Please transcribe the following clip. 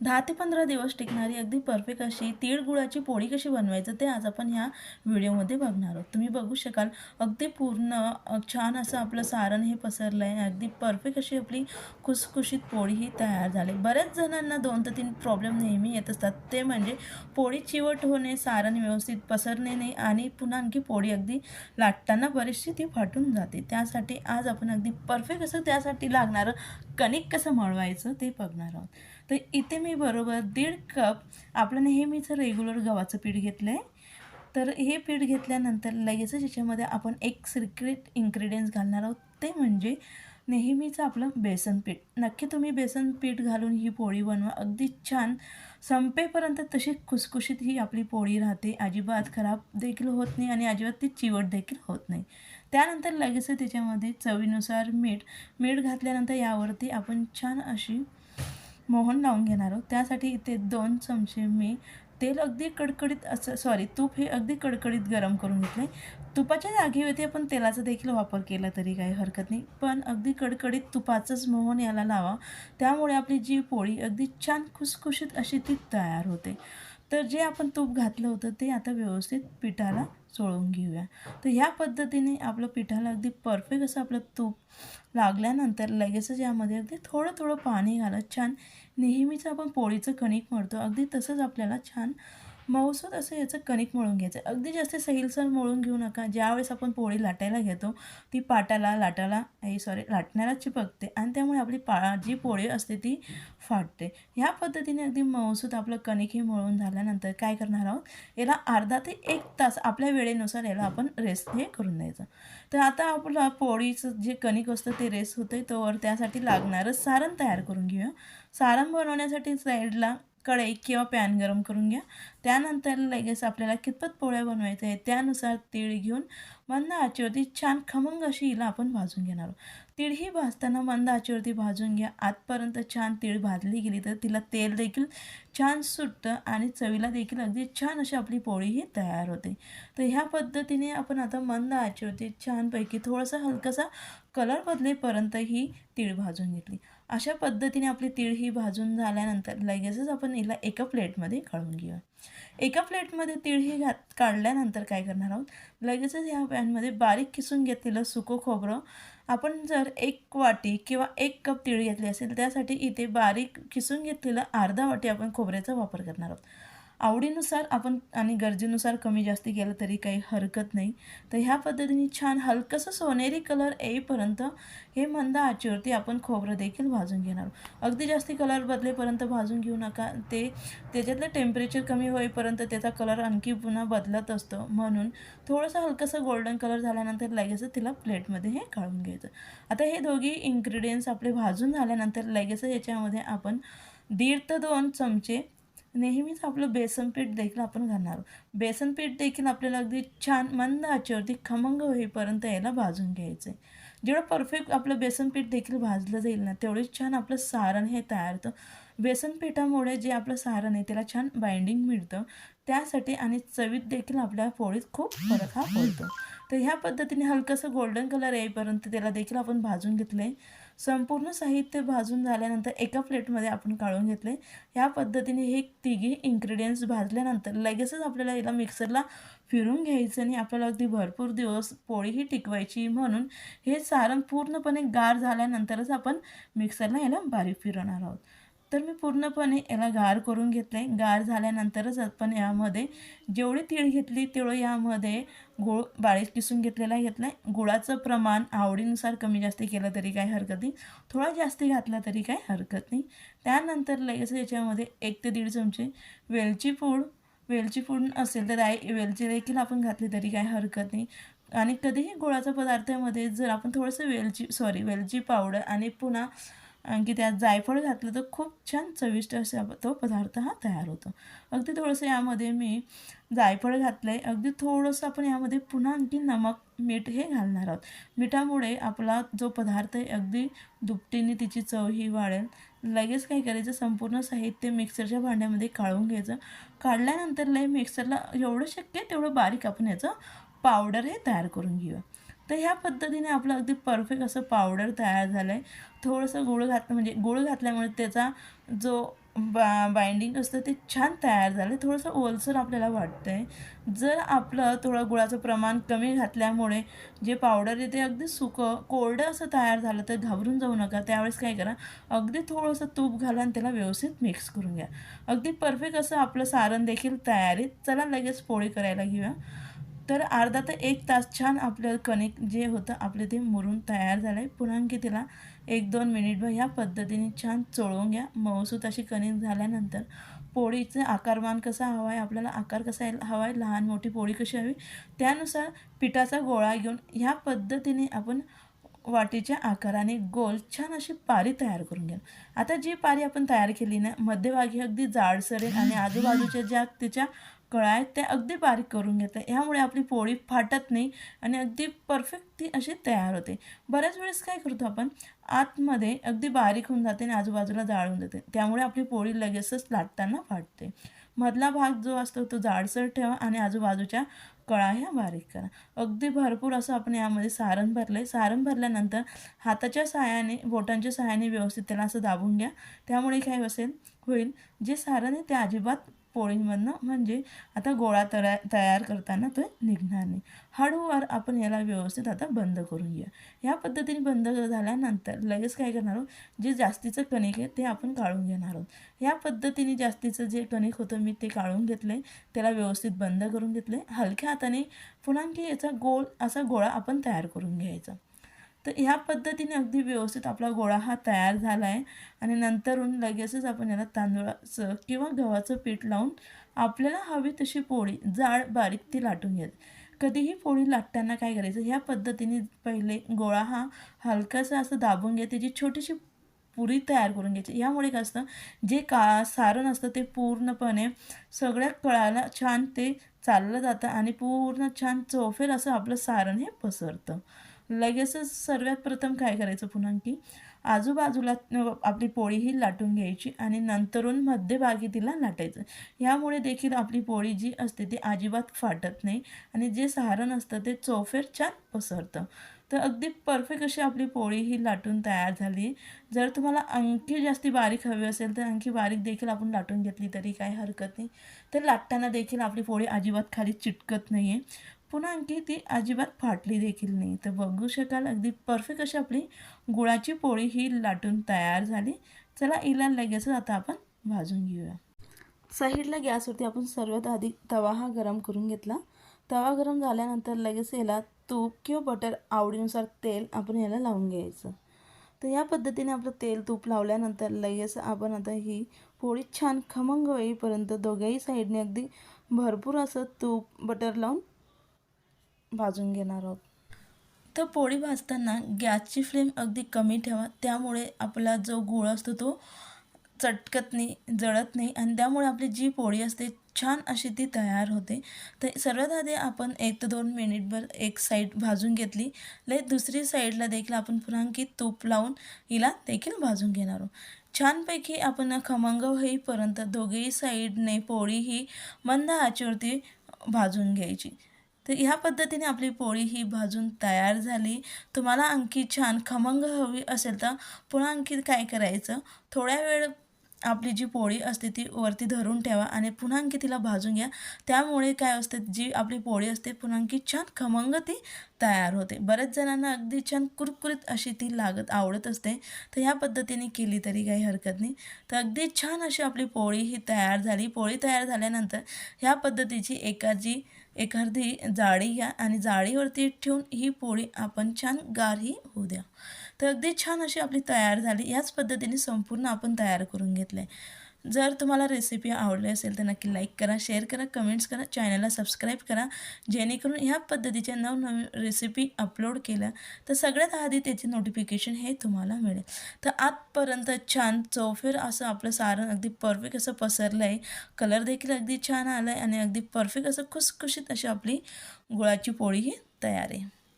दहा ते पंधरा दिवस टिकणारी अगदी परफेक्ट अशी तीळ गुळाची पोळी कशी बनवायचं ते आज आपण ह्या व्हिडिओमध्ये बघणार आहोत. तुम्ही बघू शकाल अगदी पूर्ण छान असं आपलं सारण हे पसरलं आहे अगदी परफेक्ट अशी आपली खुसखुशीत पोळी ही तयार झाली. बऱ्याच जणांना दोन ते तीन प्रॉब्लेम नेहमी येत असतात. ते म्हणजे पोळी चिवट होणे सारण व्यवस्थित पसरणे नाही आणि पुन्हा आणखी पोळी अगदी लाटताना बरीचशी ती फाटून जाते. त्यासाठी आज आपण अगदी परफेक्ट असं त्यासाठी लागणारं कणिक कसं मळवायचं ते बघणार आहोत. तर इथे मी बरोबर दीड कप आपलं नेहमीचं रेग्युलर गव्हाचं पीठ घेतलं आहे तर हे पीठ घेतल्यानंतर लगेचच याच्यामध्ये आपण एक सिक्रेट इन्ग्रेडियंट्स घालणार आहोत ते म्हणजे नेहमीचं आपलं बेसन पीठ. नक्की तुम्ही बेसन पीठ घालून ही पोळी बनवा. अगदी छान संपेपर्यंत तशी खुसखुशीत ही आपली पोळी राहते. अजिबात खराब देखील होत नाही आणि अजिबात ती चिवट देखील होत नाही. त्यानंतर लगेच त्याच्यामध्ये चवीनुसार मीठ मीठ घातल्यानंतर यावरती आपण छान अशी मोहन लावून घेणार आहोत. त्यासाठी इथे दोन चमचे मी तेल अगदी कडकडीत असं सॉरी तूप हे अगदी कडकडीत गरम करून घेतले तुपाच्या जागेवरती आपण तेलाचा देखील वापर केला तरी काही हरकत नाही. पण अगदी कडकडीत तुपाचंच मोहन याला लावा. त्यामुळे आपली जी पोळी अगदी छान खुसखुशीत अशी ती तयार होते. तर जे आपण तूप घातलं होतं ते आता व्यवस्थित पिठाला चोळून घेऊया. तर ह्या पद्धतीने आपलं पिठाला अगदी परफेक्ट असं आपलं तूप लागल्यानंतर लगेचच यामध्ये अगदी थोडं थोडं पाणी घालत छान नेहमीचं आपण पोळीचं कणिक मळतो. अगदी तसंच आपल्याला छान मऊसूत असं याचं कणिक मळून घ्यायचं. अगदी जास्त सैलसर मळून घेऊ नका. ज्यावेळेस आपण पोळी लाटायला घेतो ती पाटाला लाटाला आई सॉरी लाटण्याला चिपकते आणि त्यामुळे आपली पा जी पोळी असते ती फाटते. ह्या पद्धतीने अगदी मऊसूत आपलं कणिक हे मळून झाल्यानंतर काय करणार आहोत? याला अर्धा ते एक तास आपल्या वेळेनुसार याला आपण रेस्ट हे करून द्यायचं. तर आता आपलं पोळीचं जे कणिक असतं ते रेस्ट होतं तोवर त्यासाठी लागणारं सारण तयार करून घेऊया. सारण बनवण्यासाठी साईडला कढई किंवा पॅन गरम करून घ्या. त्यानंतर लगेच आपल्याला कितपत पोळ्या बनवायच्या आहेत त्यानुसार तीळ घेऊन मंद आचेवरती छान खमंग अशी हिला आपण भाजून घेणार आहोत. तीळ ही भाजताना मंद आचेवरती भाजून घ्या. आतपर्यंत छान तीळ भाजली गेली तर तिला तेल देखील छान सुटतं आणि चवीला देखील अगदी छान अशी आपली पोळी ही तयार होते. तर ह्या पद्धतीने आपण आता मंद आचेवरती छानपैकी थोडासा हलकासा कलर बदलेपर्यंत ही तीळ भाजून घेतली. अशा पद्धतीने आपली तीळ ही भाजून झाल्यानंतर लगेचच आपण हिला एका प्लेटमध्ये काढून घेऊया. एका प्लेटमध्ये तीळ ही घात काढल्यानंतर काय करणार आहोत? लगेचच ह्या पॅनमध्ये बारीक किसून घेतलेलं सुकं खोबरं आपण जर एक वाटी किंवा एक कप तीळ घेतली असेल त्यासाठी इथे बारीक किसून घेतलेलं अर्धा वाटी आपण खोबऱ्याचा वापर करणार आहोत. आवडीनुसार आपण आणि गरजेनुसार कमी जास्त केलं तरी काही हरकत नाही. तर ह्या पद्धतीने छान हलकंसं सोनेरी कलर येईपर्यंत हे मंद आचेवरती आपण खोबरं देखील भाजून घेणार अगदी जास्ती कलर बदलेपर्यंत भाजून घेऊ नका. ते त्याच्यातलं टेम्परेचर कमी होईपर्यंत त्याचा कलर आणखी पुन्हा बदलत असतो. म्हणून थोडंसं हलकंसं गोल्डन कलर झाल्यानंतर लगेचच तिला प्लेटमध्ये हे काढून घ्यायचं. आता हे दोघी इन्ग्रेडियंट्स आपले भाजून झाल्यानंतर लगेचच याच्यामध्ये आपण दीड ते दोन चमचे नेहमीच आपलं बेसन पीठ देखील आपण घालणार बेसनपीठ बेसन पीठ देखील आपल्याला अगदी छान मंद आचेवरती खमंग होईपर्यंत याला भाजून घ्यायचं आहे जेवढं परफेक्ट आपलं बेसन पीठ देखील भाजलं जाईल ना तेवढेच छान आपलं सारण हे तयार होतं. बेसन पिठामुळे जे आपलं सारण आहे त्याला छान बाइंडिंग मिळतं. त्यासाठी आणि चवीत देखील आपल्या पोळीत खूप फरक हा पडतो. तर ह्या पद्धतीने हलकंसं गोल्डन कलर येईपर्यंत त्याला देखील आपण भाजून घेतलं आहे संपूर्ण साहित्य भाजून झाल्यानंतर एका प्लेटमध्ये आपण काढून घेतले ह्या पद्धतीने हे तिघी इन्ग्रेडियंट्स भाजल्यानंतर लगेचच आपल्याला याला मिक्सरला फिरून घ्यायचं आणि आपल्याला अगदी भरपूर दिवस पोळीही टिकवायची म्हणून हे सारण पूर्णपणे गार झाल्यानंतरच आपण मिक्सरला याला बारीक फिरवणार आहोत. तर मी पूर्णपणे याला गार करून घेतलं आहे गार झाल्यानंतरच आपण यामध्ये जेवढी तीळ घेतली तेवढं यामध्ये गुळ बारीक किसून घेतलेला घेतला आहे गुळाचं प्रमाण आवडीनुसार कमी जास्त केलं तरी काही हरकत नाही. थोडा जास्त घातला तरी काही हरकत नाही. त्यानंतर लगेच याच्यामध्ये एक ते दीड चमचे वेलची पूड. वेलची पूड असेल तर आई वेलची देखील आपण घातली तरी काही हरकत नाही. आणि कधीही गुळाच्या पदार्थामध्ये जर आपण थोडंसं वेलची सॉरी वेलची पावडर आणि पुन्हा आणखी त्यात जायफळ घातलं तर खूप छान चविष्ट असा तो पदार्थ हा तयार होतो. अगदी थोडंसं यामध्ये मी जायफळ घातलं आहे अगदी थोडंसं आपण यामध्ये पुन्हा आणखी नमक मीठ हे घालणार आहोत. मिठामुळे आपला जो पदार्थ आहे अगदी दुपटीने तिची चव ही वाढेल. लगेच काय करायचं संपूर्ण साहित्य मिक्सरच्या भांड्यामध्ये काढून घ्यायचं. काढल्यानंतर लय मिक्सरला एवढं शक्य तेवढं बारीक आपण याचं पावडर हे तयार करून घेऊया. तर ह्या पद्धतीने आपलं अगदी परफेक्ट असं पावडर तयार झालं आहे थोडंसं गुळ घातलं म्हणजे गुळ घातल्यामुळे त्याचा जो बा बाइंडिंग असतं ते छान तयार झालं थोडंसं ओलसर आपल्याला वाटतं आहे जर आपलं थोडं गुळाचं प्रमाण कमी घातल्यामुळे जे पावडर येते अगदी सुकं कोरडं असं तयार झालं तर घाबरून जाऊ नका. त्यावेळेस काय करा अगदी थोडंसं तूप घाला आणि त्याला व्यवस्थित मिक्स करून घ्या. अगदी परफेक्ट असं आपलं सारण देखील तयार आहे. चला लगेच पोळी करायला घेऊया. तर अर्धा ते एक तास छान आपलं कणिक जे होतं आपलं ते मुरून तयार झालं आहे पुन्हा आणखी तिला एक दोन मिनिटभर ह्या पद्धतीने छान चोळून घ्या. मऊसूत अशी कणिक झाल्यानंतर पोळीचं आकारमान कसा हवा आहे आपल्याला आकार कसा हवा आहे लहान मोठी पोळी कशी हवी त्यानुसार पिठाचा गोळा घेऊन ह्या पद्धतीने आपण वाटीच्या आकाराने गोल छान अशी पारी तयार करून घ्या. आता जी पारी आपण तयार केली ना मध्यभागी अगदी जाडसरे आणि आजूबाजूच्या ज्या तिच्या कळा आहेत त्या अगदी बारीक करून घेते ह्यामुळे आपली पोळी फाटत नाही आणि अगदी परफेक्ट ती अशी तयार होते. बऱ्याच वेळेस काय करतो आपण आतमध्ये अगदी बारीक होऊन जाते आणि आजूबाजूला जाळून जाते. त्यामुळे आपली पोळी लगेचच लाटताना फाटते. मधला भाग जो असतो तो जाडसर ठेवा आणि आजूबाजूच्या कळा ह्या बारीक करा. अगदी भरपूर असं आपण यामध्ये सारण भरलं आहे सारण भरल्यानंतर हाताच्या सहाय्याने बोटांच्या सहाय्याने व्यवस्थित त्याला असं दाबून घ्या. त्यामुळे काय असेल होईल जे सारण आहे ते अजिबात पोळींमधनं म्हणजे आता गोळा तया तयार करताना तो निघणार नाही. हळूवार आपण याला व्यवस्थित आता बंद करून घेऊया ह्या पद्धतीने बंद झाल्यानंतर लगेच काय करणार आहोत? जे जास्तीचं कणिक आहे ते आपण काढून घेणार आहोत. ह्या पद्धतीने जास्तीचं जे कणिक होतं मी ते काढून घेतलं. आहे त्याला व्यवस्थित बंद करून घेतले. हलक्या हाताने पुन्हा की याचा गोल असा गोळा आपण तयार करून घ्यायचा. तर ह्या पद्धतीने अगदी व्यवस्थित आपला गोळा हा तयार झाला आहे आणि नंतरून लगेचच आपण याला तांदूळाचं किंवा गव्हाचं पीठ लावून आपल्याला हवी तशी पोळी जाड बारीक ती लाटून घ्यायची. कधीही पोळी लाटताना काय करायचं? ह्या पद्धतीने पहिले गोळा हा हलकासा असं दाबून घ्या त्याची छोटीशी पुरी तयार करून घ्यायची. यामुळे काय असतं? जे का सारण असतं ते पूर्णपणे सगळ्या कळाला छान ते चाललं जातं आणि पूर्ण छान चोफेल असं आपलं सारण हे पसरतं. लगेचच सर्वात प्रथम काय करायचं पुन्हा की आजूबाजूला आपली पोळी ही लाटून घ्यायची आणि नंतरून मध्यभागी तिला लाटायचं. यामुळे देखील आपली पोळी जी असते ती अजिबात फाटत नाही आणि जे सारण असतं ते चौफेर छान पसरतं. तर अगदी परफेक्ट अशी आपली पोळी ही लाटून तयार झाली. जर तुम्हाला आणखी जास्ती बारीक हवी असेल तर आणखी बारीक देखील आपण लाटून घेतली तरी काही हरकत नाही. तर लाटताना देखील आपली पोळी अजिबात खाली चिटकत नाही आहे पुन्हा आणखी ती अजिबात फाटली देखील नाही. तर बघू शकाल अगदी परफेक्ट अशी आपली गुळाची पोळी ही लाटून तयार झाली. चला इला लगेचच आता आपण भाजून घेऊया. साईडला गॅसवरती आपण सर्वात आधी तवा हा गरम करून घेतला. तवा गरम झाल्यानंतर लगेच याला तूप किंवा बटर आवडीनुसार तेल आपण याला लावून घ्यायचं. तर या पद्धतीने आपलं तेल तूप लावल्यानंतर लगेच आपण आता ही पोळी छान खमंग होईपर्यंत दोघ्याही साईडने अगदी भरपूर असं तूप बटर लावून भाजून घेणार आहोत. तर पोळी भाजताना गॅसची फ्लेम अगदी कमी ठेवा. त्यामुळे आपला जो गुळ असतो तो चटकत नाही जळत नाही आणि त्यामुळे आपली जी पोळी असते छान अशी ती तयार होते. तर सर्वात आधी आपण एक ते दोन मिनिटभर एक साईड भाजून घेतली. लय दुसरी साईडला देखील आपण फुलांकी तूप लावून हिला देखील भाजून घेणार आहोत. छानपैकी आपण खमंग होईपर्यंत दोघेही साईडने पोळी ही मंद आचेवरती भाजून घ्यायची. तर ह्या पद्धतीने आपली पोळी ही भाजून तयार झाली. तुम्हाला आणखी छान खमंग हवी असेल तर पुन्हा आणखी काय करायचं? थोड्या वेळ आपली जी पोळी असते ती वरती धरून ठेवा आणि पुन्हा तिला भाजून घ्या. त्यामुळे काय असते जी आपली पोळी असते पुन्हा छान खमंग ती तयार होते. बऱ्याच जणांना अगदी छान कुरकुरीत अशी ती लागत आवडत असते. तर ह्या पद्धतीने केली तरी काही हरकत नाही. तर अगदी छान अशी आपली पोळी ही तयार झाली. पोळी तयार झाल्यानंतर ह्या पद्धतीची एका जी एखादी जाळी घ्या आणि जाळीवरती ठेवून ही पोळी आपण छान गारही होऊ द्या. तर अगदी छान अशी आपली तयार झाली. याच पद्धतीने संपूर्ण आपण तयार करून घेतलं आहे जर तुम्हाला रेसिपी आवडली असेल तर नक्की लाईक करा शेअर करा कमेंट्स करा चॅनलला सबस्क्राईब करा. जेणेकरून ह्या पद्धतीच्या नवनवीन रेसिपी अपलोड केल्या तर सगळ्यात आधी त्याचे नोटिफिकेशन हे तुम्हाला मिळेल. तर आजपर्यंत छान चौफेर असं आपलं सारण अगदी परफेक्ट असं पसरलं आहे कलर देखील अगदी छान आला आहे आणि अगदी परफेक्ट असं खुसखुशीत अशी आपली गुळाची पोळी ही तयार आहे.